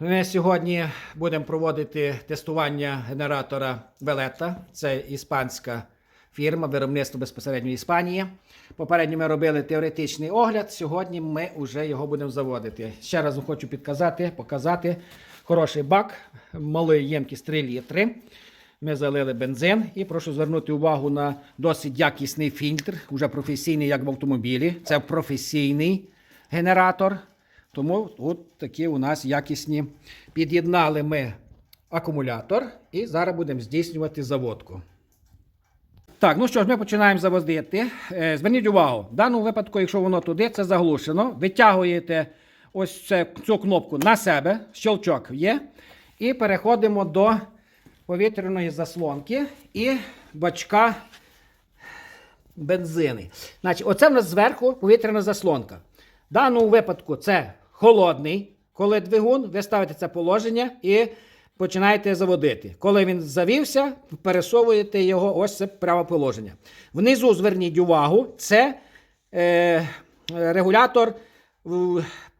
Ми сьогодні будемо проводити тестування генератора Велета. Це іспанська фірма, виробництво безпосередньо Іспанії. Попередньо ми робили теоретичний огляд. Сьогодні ми вже його будемо заводити. Ще раз хочу підказати, показати хороший бак, малий ємкість 3 літри. Ми залили бензин і прошу звернути увагу на досить якісний фільтр, вже професійний, як в автомобілі. Це професійний генератор. Тому от такі у нас якісні. Під'єднали ми акумулятор і зараз будемо здійснювати заводку. Так, ну що ж, ми починаємо заводити. Е, Зверніть увагу, в даному випадку, якщо воно туди, це заглушено. Витягуєте ось це, цю кнопку на себе, щелчок є. І переходимо до повітряної заслонки і бачка бензини. Значить, оце в нас зверху повітряна заслонка. В даному випадку це холодний, коли двигун, ви ставите це положення і починаєте заводити. Коли він завівся, пересовуєте його ось це пряме положення. Внизу зверніть увагу, це е, регулятор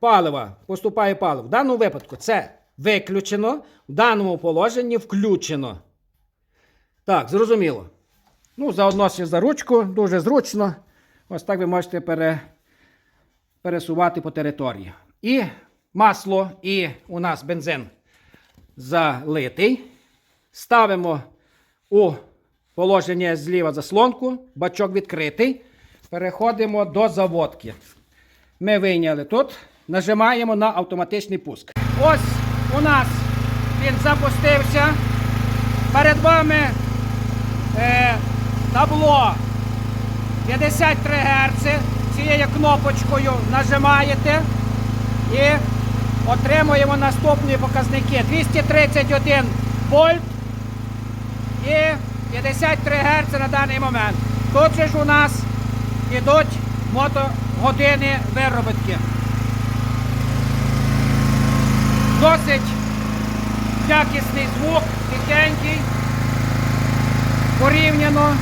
палива, поступає паливо. В даному випадку це виключено, в даному положенні включено. Так, зрозуміло. Ну, заодно за ручку, дуже зручно. Ось так ви можете пере, пересувати по території. І масло, і у нас бензин залитий. Ставимо у положення зліва заслонку, бачок відкритий. Переходимо до заводки. Ми вийняли тут, нажимаємо на автоматичний пуск. Ось у нас він запустився. Перед вами е, табло 53 Гц. Цією кнопочкою нажимаєте і отримуємо наступні показники. 231 вольт і 53 Гц на даний момент. Тут же ж у нас ідуть мотогодини виробітки. Досить якісний звук, тихенький, порівняно.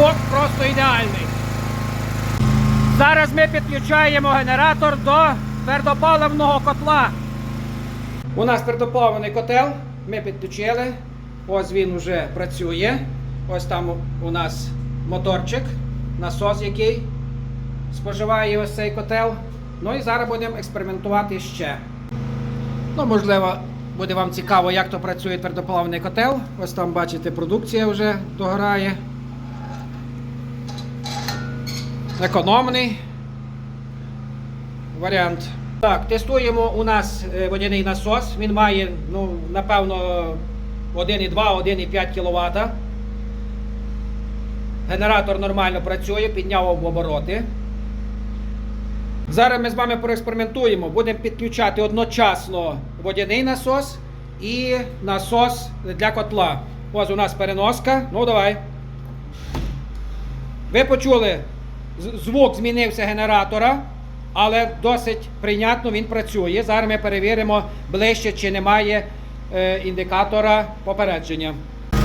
Звук просто ідеальний. Зараз ми підключаємо генератор до твердопаливного котла. У нас твердопаливний котел. Ми підключили. Ось він вже працює. Ось там у нас моторчик, насос, який споживає ось цей котел. Ну і зараз будемо експериментувати ще. Ну, можливо, буде вам цікаво, як то працює твердопаливний котел. Ось там бачите, продукція вже догорає. Економний варіант. Так, тестуємо у нас е, водяний насос. Він має, ну, напевно, 1,2, 1,5 кВт. Генератор нормально працює, підняв обороти. Зараз ми з вами проекспериментуємо. Будемо підключати одночасно водяний насос і насос для котла. Ось у нас переноска. Ну, давай. Ви почули, звук змінився генератора, але досить прийнятно він працює. Зараз ми перевіримо ближче, чи немає е, індикатора попередження.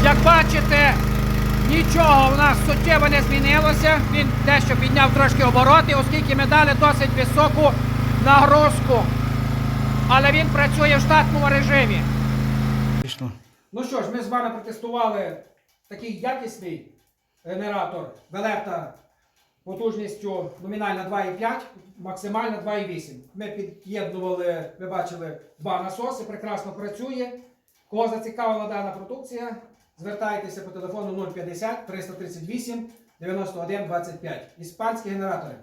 Як бачите, нічого у нас суттєво не змінилося. Він дещо підняв трошки обороти, оскільки ми дали досить високу нагрузку. Але він працює в штатному режимі. Ну що ж, ми з вами протестували такий якісний генератор Велета потужністю номінальна 2,5, максимальна 2,8. Ми під'єднували, ви бачили, два насоси, прекрасно працює. Кого зацікавила дана продукція, звертайтеся по телефону 050 338 91 25. Іспанські генератори.